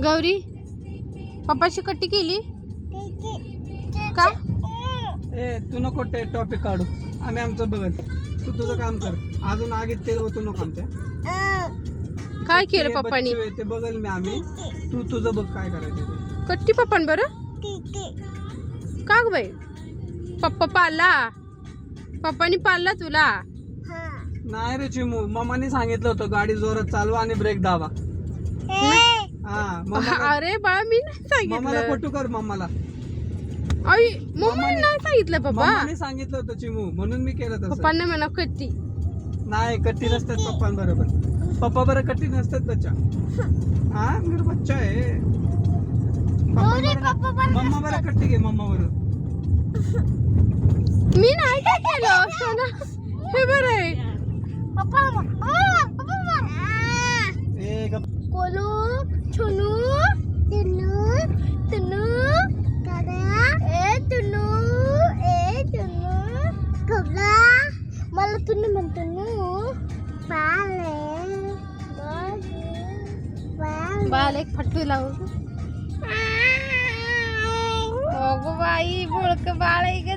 गौरी पप्पाची कट्टी केली? का? ए तू नको ते टॉपिक काढू. आम्ही आमचं बघत. तू तुझं काम कर. अजून आगीत तेल होतो नको आमच्या. काय केलं ते पप्पानी? ते बघल मी आम्ही. तू तुझं बघ काय करायचं ते. कट्टी पप्पान बरं? का ग बाई? पप्पा पाळला पप्पानी पाळला तुला. नाही रे चिमू मम्मानी सांगितलं होतं गाडी जोरात चालवा आणि ब्रेक दाबा. अरे बाळा मी नाही सांगितलं. फोटो कर मम्माला. आई मम्मी नाही सांगितलं पप्पा. सांगितलं होतं चिमू म्हणून मी केलं तसं. पप्पांना म्हणा कट्टी. नाही कट्टी नसतात पप्पांबरोबर. पप्पा बरं कट्टी नसतात बच्चा. हा मेरा बच्चा आहे. मम्मा बरं कट्टी घे मम्मा बरोबर मी नाही काय केलं सोना. हे बरं आहे. कोलू. टुनू म्हणतो नू? बाले एक फटवी लावू. अगो बाई बोळक बाळ आहे ग